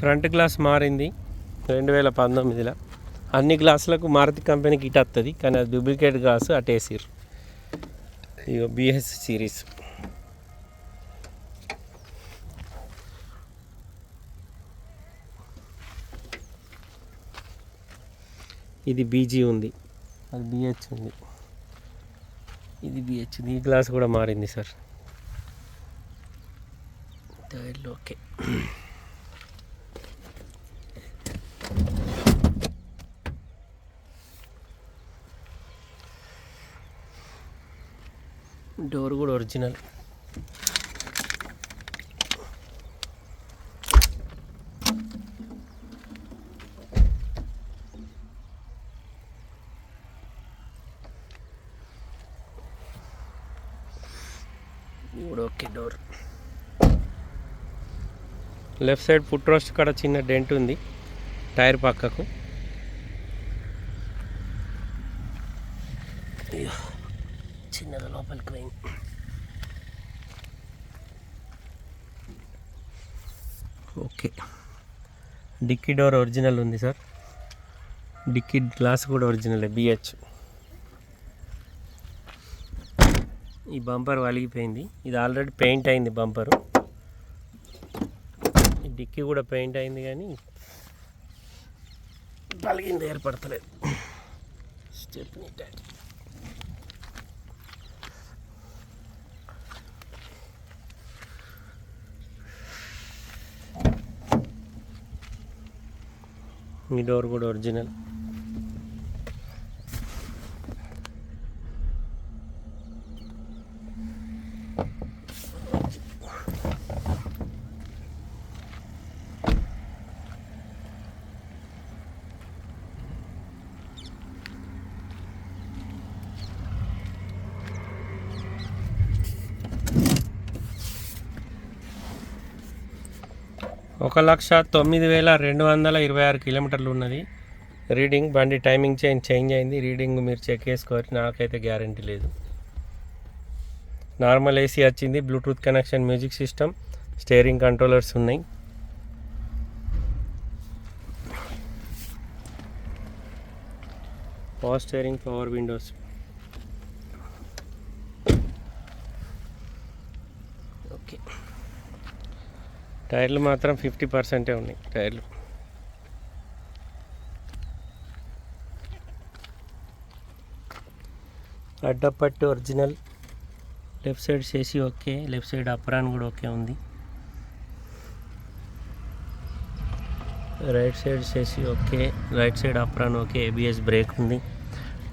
Front glass మారింది రెండు వేల పంతొమ్మిదిలో. అన్ని గ్లాసులకు మారుతి కంపెనీకి ఇటు వస్తుంది కానీ అది డూప్లికేట్ గ్లాస్ అటేసిర్ ఇక ఇగో బిఎస్ సిరీస్. ఇది బీజీ ఉంది. అది బిహెచ్ ఉంది. ఇది బిహెచ్ ఈ గ్లాస్ కూడా మారింది సార్. ఓకే. డోర్ కూడా ఒరిజినల్. కూడా okay door. Left side foot rest కాడ చిన్న డెంట్ ఉంది. టైర్ పక్కకు. లోపలికి పోయింది ఓకే డిక్కీ డోర్ ఒరిజినల్ ఉంది సార్ డిక్కీ గ్లాస్ కూడా ఒరిజినల్ బిహెచ్ ఈ బంపర్ వలిగిపోయింది. ఇది ఆల్రెడీ పెయింట్ అయింది బంపరు ఈ డిక్కీ కూడా పెయింట్ అయింది కానీ పలిగింది ఏర్పడతలేదు. స్టెప్నీ టైర్ ఈ డోర్ కూడా ఒక లక్ష తొమ్మిది వేల రెండు వందల ఇరవై ఆరు కిలోమీటర్లు ఉన్నది. రీడింగ్ బండి టైమింగ్ చేంజ్ చేంజ్ అయింది. రీడింగ్ మీరు చెక్ చేసుకోవాలి నాకైతే గ్యారంటీ లేదు. నార్మల్ ఏసీ వచ్చింది. Bluetooth connection music system steering controllers ఉన్నాయి. Power steering power windows okay టైర్లు మాత్రం ఫిఫ్టీ పర్సెంటే ఉన్నాయి టైర్లు. అడ్డపట్టు ఒరిజినల్. లెఫ్ట్ సైడ్ చేసి ఓకే లెఫ్ట్ సైడ్ అప్రాన్ కూడా ఓకే ఉంది. రైట్ సైడ్ చేసి okay right side apron okay ABS brake ఉంది.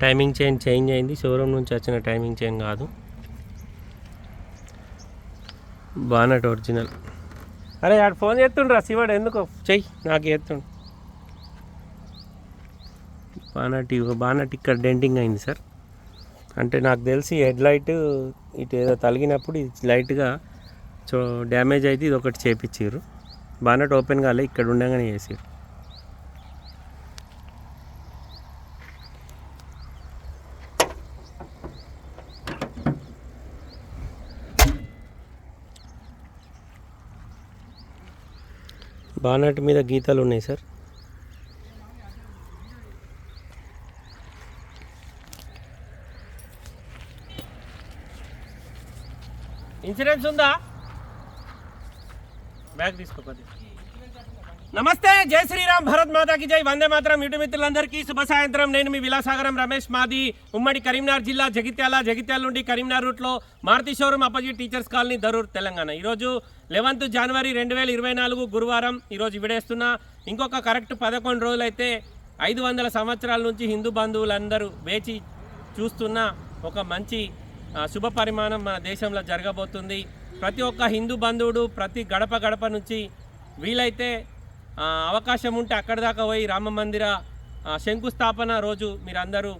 టైమింగ్ చైన్ చేంజ్ అయింది షోరూమ్ నుంచి వచ్చిన టైమింగ్ చైన్ కాదు. Bonnet original. అరే ఆడు ఫోన్ చేస్తుండ్రా శివాడు ఎందుకు? చెయ్యి నాకు చేస్తుండు. బానట్ ఇవ్వ ఇక్కడ డెంటింగ్ అయింది సార్. అంటే నాకు తెలిసి హెడ్ లైట్ ఇటు ఏదో తలిగినప్పుడు ఇది లైట్గా సో డ్యామేజ్ అయితే ఇది ఒకటి చేపించారు బానట్ ఓపెన్ కాలే ఇక్కడ ఉండగానే చేసారు బానట్ మీద గీతలు ఉన్నాయి సార్. ఇన్సూరెన్స్ ఉందా? బ్యాగ్ తీసుకోపోతే నమస్తే జై శ్రీరామ్ భరత్ మాతాకి జై. వందే మాత్రం యూట్యూబ్ మిత్రులందరికీ శుభ సాయంత్రం. నేను మీ విలాసాగరం రమేష్ మాది. ఉమ్మడి కరీంనగర్ జిల్లా జగిత్యాల జగిత్యాల నుండి కరీంనగర్ రూట్లో Maruti showroom opposite teachers colony Dharur Telangana. ఈరోజు లెవెన్త్ జనవరి రెండు వేల ఇరవై నాలుగు గురువారం ఈరోజు విడేస్తున్న. ఇంకొక కరెక్ట్ పదకొండు రోజులైతే ఐదు వందల సంవత్సరాల నుంచి హిందూ బంధువులందరూ వేచి చూస్తున్న ఒక మంచి శుభ పరిమాణం మన దేశంలో జరగబోతుంది. ప్రతి ఒక్క హిందూ బంధువుడు ప్రతి గడప గడప నుంచి వీలైతే అవకాశం ఉంటే అక్కడి దాకా పోయి రామ మందిర శంకుస్థాపన రోజు మీరందరూ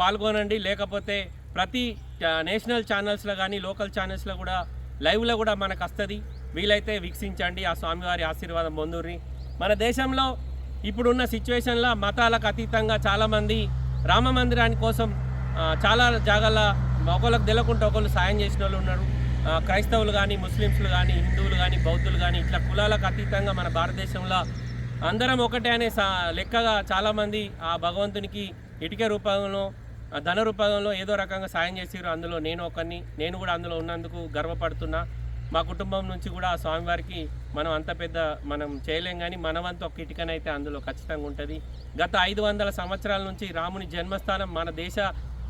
పాల్గొనండి. లేకపోతే ప్రతి నేషనల్ ఛానల్స్లో కానీ లోకల్ ఛానల్స్లో కూడా లైవ్లో కూడా మనకు వస్తుంది. వీలైతే వీక్షించండి. ఆ స్వామివారి ఆశీర్వాదం పొందుర్రి. మన దేశంలో ఇప్పుడున్న సిచ్యువేషన్లో మతాలకు అతీతంగా చాలామంది రామ మందిరాని కోసం చాలా జాగాల ఒకళ్ళకి తెలియకుండా ఒకళ్ళు సాయం చేసిన వాళ్ళు ఉన్నారు. క్రైస్తవులు కానీ ముస్లిమ్స్లు కానీ హిందువులు కానీ బౌద్ధులు కానీ ఇట్లా కులాలకు అతీతంగా మన భారతదేశంలో అందరం ఒకటే అనే సా లెక్కగా చాలామంది ఆ భగవంతునికి ఇటుక రూపంలో ధన రూపంలో ఏదో రకంగా సాయం చేసారు అందులో నేను ఒకరిని నేను కూడా అందులో ఉన్నందుకు గర్వపడుతున్నా. మా కుటుంబం నుంచి కూడా ఆ స్వామివారికి మనం అంత పెద్ద మనం చేయలేం కానీ మనవంత ఒక ఇటుకనైతే అందులో ఖచ్చితంగా ఉంటుంది. గత ఐదు వందల సంవత్సరాల నుంచి రాముని జన్మస్థానం మన దేశ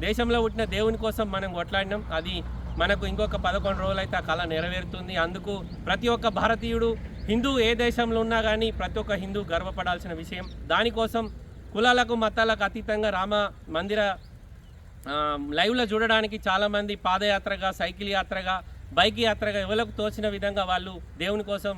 దేశంలో పుట్టిన దేవుని కోసం మనం కొట్లాడినాం. అది మనకు ఇంకొక పదకొండు రోజులు అయితే ఆ కళ నెరవేరుతుంది. అందుకు ప్రతి ఒక్క భారతీయుడు హిందూ ఏ దేశంలో ఉన్నా కానీ ప్రతి ఒక్క హిందూ గర్వపడాల్సిన విషయం. దానికోసం కులాలకు మతాలకు అతీతంగా రామ మందిర లైవ్లో చూడడానికి చాలామంది పాదయాత్రగా సైకిల్ యాత్రగా బైక్ యాత్రగా ఎవరికి తోచిన విధంగా వాళ్ళు దేవుని కోసం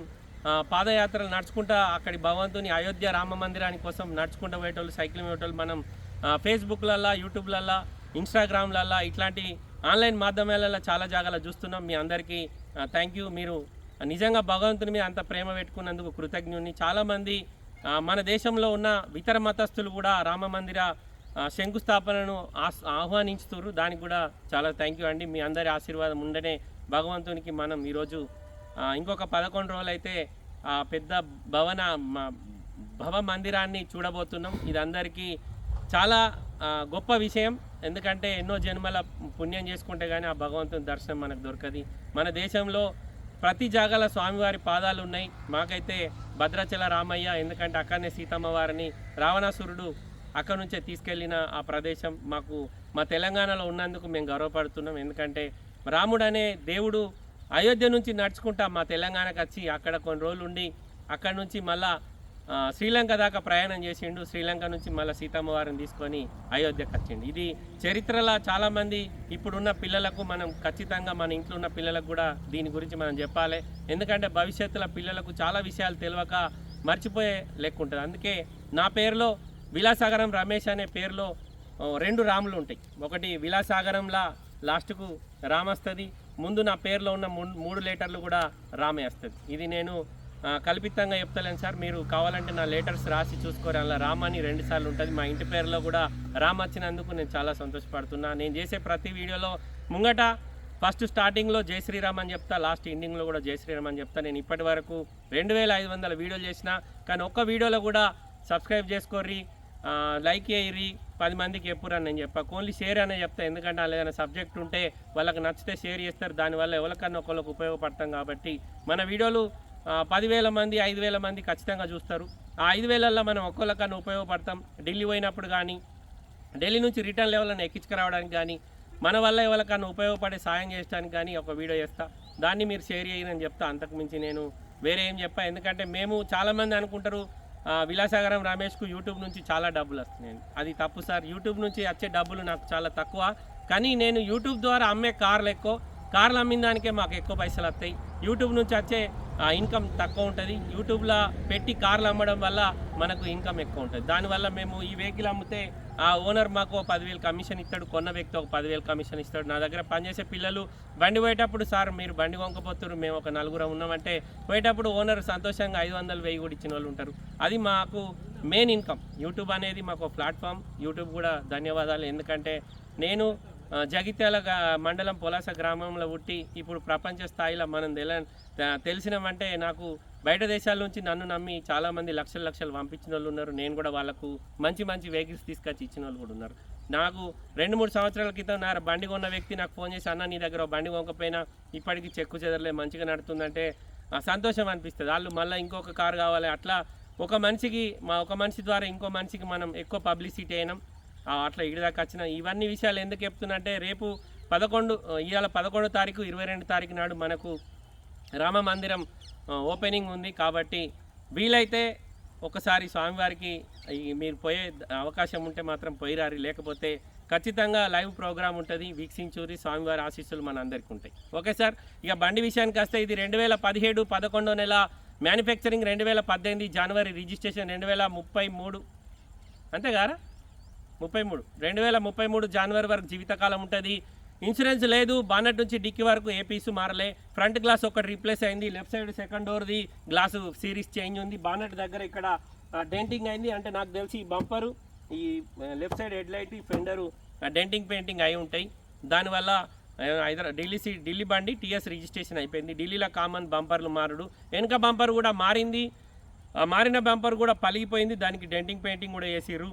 పాదయాత్రలు నడుచుకుంటా అక్కడి భగవంతుని అయోధ్య రామ మందిరాని కోసం నడుచుకుంటూ పోయేటోళ్ళు సైకిల్ పోయేటోళ్ళు మనం ఫేస్బుక్లల్లో ఫేస్బుక్లల్లా యూట్యూబ్లల్లా ఇన్స్టాగ్రామ్లల్లా ఇట్లాంటి ఆన్లైన్ మాధ్యమాలలో చాలా జాగాలో చూస్తున్నాం. మీ అందరికీ థ్యాంక్ యూ మీరు నిజంగా భగవంతుని మీద అంత ప్రేమ పెట్టుకున్నందుకు కృతజ్ఞుని. చాలామంది మన దేశంలో ఉన్న ఇతర మతస్థులు కూడా రామ మందిర శంకుస్థాపనను ఆస్- ఆహ్వానించుతున్నారు దానికి కూడా చాలా థ్యాంక్ యూ అండి. మీ అందరి ఆశీర్వాదం ఉండనే భగవంతునికి మనం ఈరోజు ఇంకొక పదకొండు రోజులైతే ఆ పెద్ద భవన మ- భవ మందిరాన్ని చూడబోతున్నాం. ఇది అందరికీ చాలా గొప్ప విషయం. ఎందుకంటే ఎన్నో జన్మల పుణ్యం చేసుకుంటే కానీ ఆ భగవంతుని దర్శనం మనకు దొరకది. మన దేశంలో ప్రతి జాగాల స్వామివారి పాదాలు ఉన్నాయి. మాకైతే భద్రాచల రామయ్య ఎందుకంటే అక్కడనే సీతమ్మ వారిని రావణాసురుడు అక్కడ నుంచే తీసుకెళ్ళిన ఆ ప్రదేశం మాకు మా తెలంగాణలో ఉన్నందుకు మేము గర్వపడుతున్నాం. ఎందుకంటే రాముడు అనే దేవుడు అయోధ్య నుంచి నడుచుకుంటా మా తెలంగాణకు వచ్చి అక్కడ కొన్ని రోజులు ఉండి అక్కడ నుంచి మళ్ళా శ్రీలంక దాకా ప్రయాణం చేసిండు. శ్రీలంక నుంచి మళ్ళీ సీతమ్మ వారిని తీసుకొని అయోధ్యకు వచ్చిండు. ఇది చరిత్రలో చాలామంది ఇప్పుడున్న పిల్లలకు మనం ఖచ్చితంగా మన ఇంట్లో ఉన్న పిల్లలకు కూడా దీని గురించి మనం చెప్పాలి. ఎందుకంటే భవిష్యత్తులో పిల్లలకు చాలా విషయాలు తెలియక మర్చిపోయే లెక్క ఉంటుంది. అందుకే నా పేరులో విలాసాగరం రమేష్ అనే పేరులో రెండు రాములు ఉంటాయి. ఒకటి విలాసాగరంలా లాస్ట్కు రామ్ వస్తుంది ముందు నా పేరులో ఉన్న మూడు- మూడు లెటర్లు కూడా రామే వస్తుంది. ఇది నేను కల్పితంగా చెప్తలేను సార్. మీరు కావాలంటే నా లెటర్స్ రాసి చూసుకోరు. అలా రామ్ అని రెండు సార్లు ఉంటుంది. మా ఇంటి పేరులో కూడా రామ్ వచ్చినందుకు నేను చాలా సంతోషపడుతున్నా. నేను చేసే ప్రతి వీడియోలో ముంగట ఫస్ట్ స్టార్టింగ్లో జై శ్రీరామ్ అని చెప్తా లాస్ట్ ఎండింగ్లో కూడా జై శ్రీరామ్ అని చెప్తా. నేను ఇప్పటి వరకు రెండు వేల ఐదు వందల వీడియోలు చేసిన కానీ ఒక్క వీడియోలో కూడా సబ్స్క్రైబ్ చేసుకోర్రి లైక్ చేయరి పది మందికి ఎప్పుడు నేను చెప్పా. ఓన్లీ షేర్ అనే చెప్తా. ఎందుకంటే వాళ్ళు ఏదైనా సబ్జెక్ట్ ఉంటే వాళ్ళకి నచ్చితే షేర్ చేస్తారు. దానివల్ల ఎవరికన్నా ఒకళ్ళకి ఉపయోగపడతాం కాబట్టి మన వీడియోలు పదివేల మంది ఐదు వేల మంది ఖచ్చితంగా చూస్తారు. ఆ ఐదు వేలల్లో మనం ఒక్కొక్కరికన్నా ఉపయోగపడతాం. ఢిల్లీ పోయినప్పుడు కానీ ఢిల్లీ నుంచి రిటర్న్ లెవెల్ని ఎక్కించుకురావడానికి కానీ మన వల్ల ఎవరికన్నా ఉపయోగపడే సాయం చేయడానికి కానీ ఒక వీడియో చేస్తా. దాన్ని మీరు షేర్ చేయని చెప్తా. అంతకుమించి నేను వేరే ఏం చెప్పా. ఎందుకంటే మేము చాలామంది అనుకుంటారు విలాసాగరం రమేష్కు యూట్యూబ్ నుంచి చాలా డబ్బులు వస్తున్నాయి. అది తప్పు సార్. యూట్యూబ్ నుంచి వచ్చే డబ్బులు నాకు చాలా తక్కువ. కానీ నేను యూట్యూబ్ ద్వారా అమ్మే కార్లు ఎక్కువ. కార్లు అమ్మిన దానికే మాకు ఎక్కువ పైసలు వస్తాయి. యూట్యూబ్ నుంచి వచ్చే ఇన్కమ్ తక్కువ ఉంటుంది. యూట్యూబ్లో పెట్టి కార్లు అమ్మడం వల్ల మనకు ఇన్కమ్ ఎక్కువ ఉంటుంది. దానివల్ల మేము ఈ వెహికల్ అమ్మితే ఆ ఓనర్ మాకు ఒక పదివేలు కమిషన్ ఇస్తాడు కొన్న వ్యక్తి ఒక పదివేలు కమిషన్ ఇస్తాడు. నా దగ్గర పనిచేసే పిల్లలు బండి పోయేటప్పుడు సార్ మీరు బండి వంకపోతున్నారు మేము ఒక నలుగురం ఉన్నామంటే పోయేటప్పుడు ఓనర్ సంతోషంగా ఐదు వందలు వెయ్యి కూడా ఇచ్చిన వాళ్ళు ఉంటారు. అది మాకు మెయిన్ ఇన్కమ్. యూట్యూబ్ అనేది మాకు ప్లాట్ఫామ్. యూట్యూబ్ కూడా ధన్యవాదాలు. ఎందుకంటే నేను జగిత్యాల మండలం పొలాస గ్రామంలో పుట్టి ఇప్పుడు ప్రపంచ స్థాయిలో మనం తెల తెలిసినామంటే నాకు బయట దేశాల నుంచి నన్ను నమ్మి చాలామంది లక్షల లక్షలు పంపించిన వాళ్ళు ఉన్నారు. నేను కూడా వాళ్ళకు మంచి మంచి వెహికల్స్ తీసుకొచ్చి ఇచ్చిన వాళ్ళు కూడా ఉన్నారు. నాకు రెండు మూడు సంవత్సరాల క్రితం నా బండి కొన్న వ్యక్తి నాకు ఫోన్ చేసి అన్న నీ దగ్గర బండి కొనకపోయినా ఇప్పటికీ చెక్కు చెదరలే మంచిగా నడుతుందంటే సంతోషం అనిపిస్తుంది. వాళ్ళు మళ్ళీ ఇంకొక కారు కావాలి. అట్లా ఒక మనిషికి మా ఒక మనిషి ద్వారా ఇంకో మనిషికి మనం ఎక్కువ పబ్లిసిటీ అయినాం. అట్లా ఇడి దాకా వచ్చిన ఇవన్నీ విషయాలు ఎందుకు చెప్తున్నంటే రేపు పదకొండు ఇవాళ పదకొండో తారీఖు ఇరవై రెండు తారీఖు నాడు మనకు రామ మందిరం ఓపెనింగ్ ఉంది కాబట్టి వీలైతే ఒకసారి స్వామివారికి మీరు పోయే అవకాశం ఉంటే మాత్రం పోయిరారి. లేకపోతే ఖచ్చితంగా లైవ్ ప్రోగ్రామ్ ఉంటుంది. వీక్షించూరి స్వామివారి ఆశీస్సులు మన అందరికీ ఉంటాయి. ఓకే సార్ ఇక బండి విషయానికి వస్తే ఇది రెండు వేల పదిహేడు పదకొండో నెల మ్యానుఫ్యాక్చరింగ్ రెండు వేల పద్దెనిమిది జనవరి రిజిస్ట్రేషన్ రెండు వేల ముప్పై మూడు. అంతేగారా ముప్పై మూడు. రెండు వేల ముప్పై మూడు జనవరి వరకు జీవితకాలం ఉంటుంది. ఇన్సూరెన్స్ లేదు. బానట్ నుంచి డిక్కి వరకు ఏ పీసు మారలే. ఫ్రంట్ గ్లాస్ ఒకటి రీప్లేస్ అయింది. లెఫ్ట్ సైడ్ సెకండ్ డోర్ది గ్లాసు సిరీస్ చేంజ్ ఉంది. బానట్ దగ్గర ఇక్కడ డెంటింగ్ అయింది. అంటే నాకు తెలిసి ఈ బంపరు ఈ లెఫ్ట్ సైడ్ హెడ్ లైట్ ఈ ఫెండరు డెంటింగ్ పెయింటింగ్ అయి ఉంటాయి. దానివల్ల హైదరాబాద్ ఢిల్లీ సీ ఢిల్లీ బండి టీఎస్ రిజిస్ట్రేషన్ అయిపోయింది. ఢిల్లీలో కామన్ బంపర్లు మారుడు. వెనుక బంపర్ కూడా మారింది. మారిన బంపర్ కూడా పలిగిపోయింది. దానికి డెంటింగ్ పెయింటింగ్ కూడా వేసిర్రు.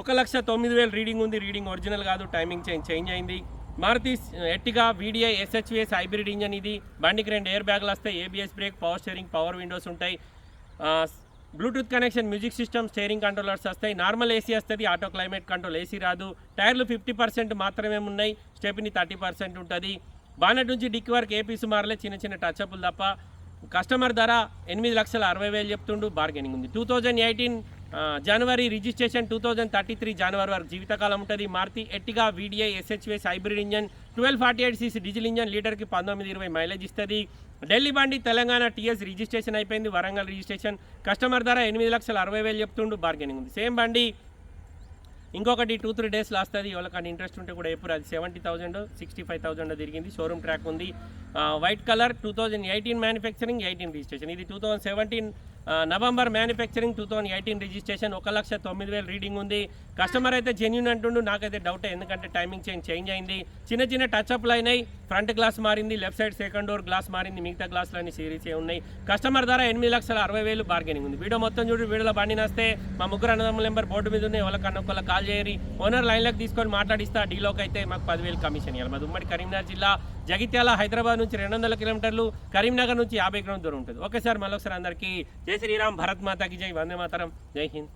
ఒక లక్ష తొమ్మిది వేలు రీడింగ్ ఉంది రీడింగ్ ఒరిజినల్ కాదు టైమింగ్ చేంజ్ చేంజ్ అయింది. Maruti Ertiga VDI SHVS hybrid engine ఇది. బండికి రెండు ఎయిర్ బ్యాగులు వస్తాయి ABS brake power steering power windows ఉంటాయి. Bluetooth connection music system steering controllers వస్తాయి. నార్మల్ ఏసీ వస్తుంది ఆటో క్లైమేట్ కంట్రోల్ ఏసీ రాదు. టైర్లు ఫిఫ్టీ పర్సెంట్ మాత్రమే ఉన్నాయి స్టెప్ని థర్టీ పర్సెంట్ ఉంటుంది. బానెట్ నుంచి డిక్కి వరకు ఏ పీసు మారలే చిన్న చిన్న టచ్అప్లు తప్ప. కస్టమర్ ధర ఎనిమిది లక్షల అరవై వేలు చెప్తుండు బార్గెనింగ్ ఉంది. Two thousand eighteen January registration two thousand thirty three January వరకు జీవితకాలం ఉంటుంది. Maruti Ertiga VDI SHVS hybrid engine twelve forty eight CC diesel engine లీటర్కి పంతొమ్మిది ఇరవై మైలేజ్ ఇస్తుంది. ఢిల్లీ బండి తెలంగాణ టీఎస్ రిజిస్ట్రేషన్ అయిపోయింది వరంగల్ రిజిస్ట్రేషన్. కస్టమర్ ధర ఎనిమిది లక్షల అరవై వేలు చెప్తుండు బార్గెనింగ్ ఉంది. సేమ్ బండి ఇంకొకటి టూ త్రీ డేస్లో వస్తుంది ఎవరికైనా ఇంట్రెస్ట్ ఉంటే కూడా ఎప్పుడు అది seventy thousand sixty five thousand తిరిగింది. షోరూమ్ ట్రాక్ ఉంది. White colour two thousand eighteen manufacturing eighteen registration ఇది two thousand seventeen November manufacturing two thousand eighteen registration ఒక లక్ష తొమ్మిది వేలు రీడింగ్ ఉంది. కస్టమర్ అయితే జెన్యున్ అంటుండు నాకైతే డౌటే ఎందుకంటే టైమింగ్ చేంజ్ చేంజ్ అయింది. చిన్న చిన్న టచ్అప్లు అయినాయి. ఫ్రంట్ గ్లాస్ మారింది left side second door glass మారింది మిగతా గ్లాసులు అన్ని ఉన్నాయి. కస్టమర్ ధర ఎనిమిది లక్షల అరవై వేలు బార్గెనింగ్ ఉంది. వీడియో మొత్తం చూడు వీడియోలో బండి నస్తే మా ముగ్గురు అన్నదమ్ముల నెంబర్ బోర్డు మీద ఉన్నాయి. వాళ్ళకన్నా ఒకళ్ళ కాల్ చేయరి ఓనర్ లైన్లోకి తీసుకొని మాట్లాడిస్తా డీలోకి అయితే మాకు పదివేలు కమిషన్ ఇవ్వాలి మాది ఉమ్మడి కరీంనగర్ జిల్లా. జగిత్యాల హైదరాబాద్ నుంచి రెండు వందల కిలోమీటర్లు కరీంనగర్ నుంచి యాభై కిలోమీటర్లు దూరం ఉంటుంది. ఓకే సార్ మళ్ళీ ఒకసారి అందరికీ జై శ్రీరామ్ భరత్ మాతాకి జై వందే మాతరం జై హింద్.